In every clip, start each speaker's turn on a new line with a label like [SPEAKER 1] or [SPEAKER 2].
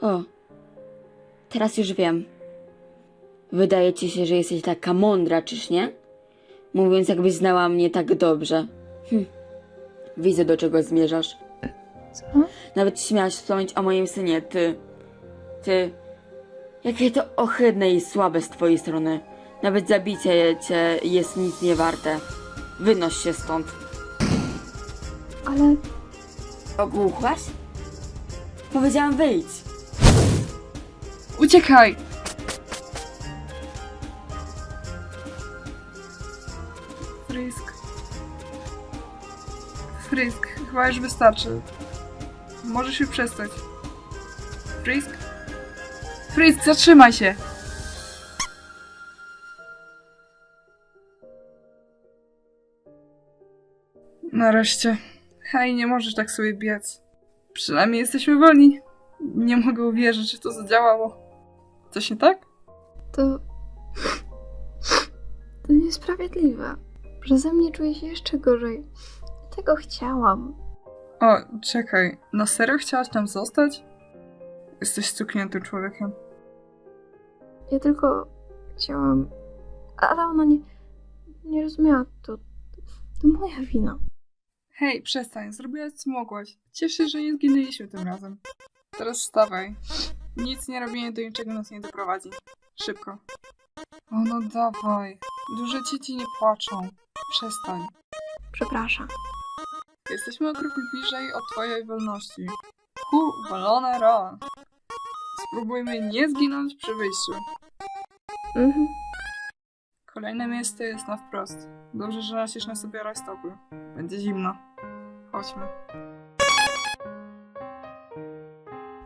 [SPEAKER 1] O, teraz już wiem. Wydaje ci się, że jesteś taka mądra, czyż nie? Mówiąc, jakbyś znała mnie tak dobrze. Hm. Widzę, do czego zmierzasz.
[SPEAKER 2] Co?
[SPEAKER 1] Nawet śmiałaś wspomnieć o moim synie, ty. Ty. Jakie to ohydne i słabe z twojej strony. Nawet zabicie cię jest nic nie warte. Wynoś się stąd.
[SPEAKER 2] Ale
[SPEAKER 1] Ogłuchłaś? Powiedziałam wyjdź.
[SPEAKER 2] Uciekaj! Frisk. Frisk, chyba już wystarczy. Możesz już przestać. Frisk? Frisk, zatrzymaj się! Nareszcie. Hej, nie możesz tak sobie biec. Przynajmniej jesteśmy wolni. Nie mogę uwierzyć, że to zadziałało. Coś nie tak?
[SPEAKER 3] To. To niesprawiedliwe. Przeze mnie czuję się jeszcze gorzej. Tego chciałam.
[SPEAKER 2] O, czekaj. Na serio chciałaś tam zostać? Jesteś stukniętym człowiekiem.
[SPEAKER 3] Ja tylko chciałam. Ale ona nie. Nie rozumiała. To. To moja wina.
[SPEAKER 2] Hej, przestań. Zrobiłaś co mogłaś. Cieszę się, że nie zginęliśmy tym razem. Teraz wstawaj. Nic nie robienie do niczego nas nie doprowadzi. Szybko. O, no dawaj. Duże dzieci nie płaczą. Przestań.
[SPEAKER 3] Przepraszam.
[SPEAKER 2] Jesteśmy o krok bliżej od twojej wolności. Hu, walone ra. Spróbujmy nie zginąć przy wyjściu.
[SPEAKER 3] Mhm.
[SPEAKER 2] Kolejne miejsce jest na wprost. Dobrze, że nosisz na sobie rajstopy. Będzie zimno. Chodźmy.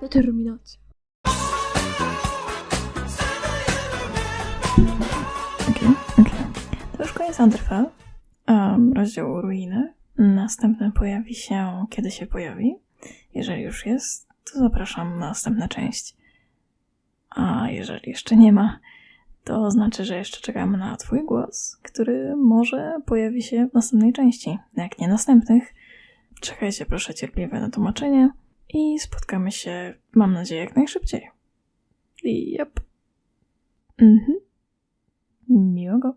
[SPEAKER 3] Determinacja.
[SPEAKER 4] Okej. To już koniec Underfell. Um, rozdział Ruiny. Następny pojawi się, kiedy się pojawi. Jeżeli już jest, to zapraszam na następną część. A jeżeli jeszcze nie ma, to znaczy, że jeszcze czekamy na Twój głos, który może pojawi się w następnej części. Jak nie następnych, czekajcie proszę cierpliwie na tłumaczenie i spotkamy się, mam nadzieję, jak najszybciej. Yep. Угу. Мега.